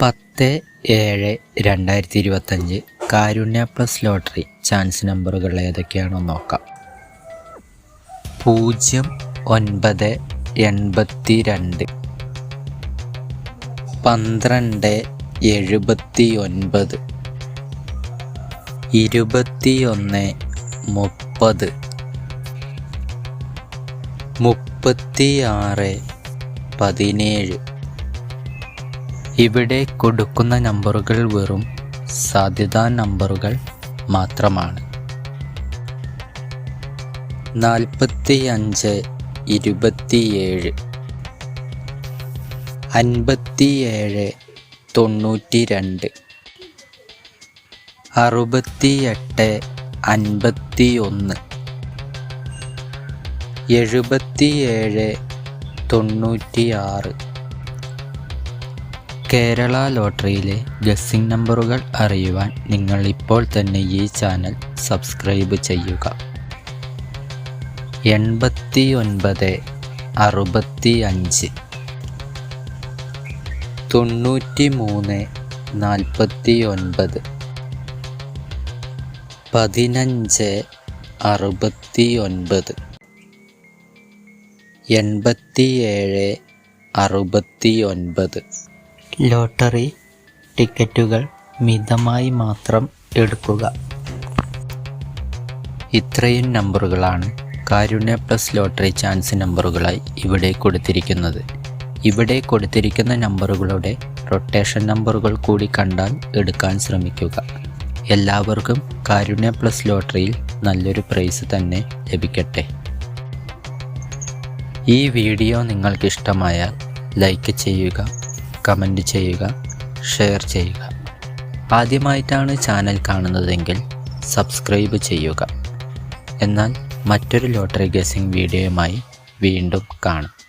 പത്ത് ഏഴ് രണ്ടായിരത്തി ഇരുപത്തഞ്ച് കാരുണ്യ പ്ലസ് ലോട്ടറി ചാൻസ് നമ്പറുകൾ ഏതൊക്കെയാണോ നോക്കാം. പൂജ്യം ഒൻപത് എൺപത്തി രണ്ട് പന്ത്രണ്ട് എഴുപത്തി ഒൻപത് ഇരുപത്തിയൊന്ന് മുപ്പത്. മുപ്പത്തിയാറ് പതിനേഴ്. ഇവിടെ കൊടുക്കുന്ന നമ്പറുകൾ വെറും സാധ്യതാ നമ്പറുകൾ മാത്രമാണ്. നാൽപ്പത്തി അഞ്ച് ഇരുപത്തിയേഴ്. അൻപത്തിയേഴ് തൊണ്ണൂറ്റി രണ്ട് അറുപത്തിയെട്ട് അൻപത്തി ഒന്ന് എഴുപത്തിയേഴ് തൊണ്ണൂറ്റിയാറ്. കേരള ലോട്ടറിയിലെ ഗസ്സിംഗ് നമ്പറുകൾ അറിയുവാൻ നിങ്ങൾ ഇപ്പോൾ തന്നെ ഈ ചാനൽ സബ്സ്ക്രൈബ് ചെയ്യുക. എൺപത്തി ഒൻപത് അറുപത്തി അഞ്ച് തൊണ്ണൂറ്റി മൂന്ന് നാൽപ്പത്തി ഒൻപത് പതിനഞ്ച് അറുപത്തി ഒൻപത് എൺപത്തിയേഴ് അറുപത്തി ഒൻപത് ലോട്ടറി ടിക്കറ്റുകൾ മിതമായി മാത്രം എടുക്കുക. ഇത്രയും നമ്പറുകളാണ് കാരുണ്യ പ്ലസ് ലോട്ടറി ചാൻസ് നമ്പറുകളായി ഇവിടെ കൊടുത്തിരിക്കുന്നത്. ഇവിടെ കൊടുത്തിരിക്കുന്ന നമ്പറുകളുടെ റൊട്ടേഷൻ നമ്പറുകൾ കൂടി കണ്ടാൽ എടുക്കാൻ ശ്രമിക്കുക. എല്ലാവർക്കും കാരുണ്യ പ്ലസ് ലോട്ടറിയിൽ നല്ലൊരു പ്രൈസ് തന്നെ ലഭിക്കട്ടെ. ഈ വീഡിയോ നിങ്ങൾക്കിഷ്ടമായാൽ ലൈക്ക് ചെയ്യുക കമന്റ് ചെയ്യുക ഷെയർ ചെയ്യുക. ആദ്യമായിട്ടാണ് ചാനൽ കാണുന്നതെങ്കിൽ സബ്സ്ക്രൈബ് ചെയ്യുക. എന്നാൽ മറ്റൊരു ലോട്ടറി ഗസിംഗ് വീഡിയോയുമായി വീണ്ടും കാണാം.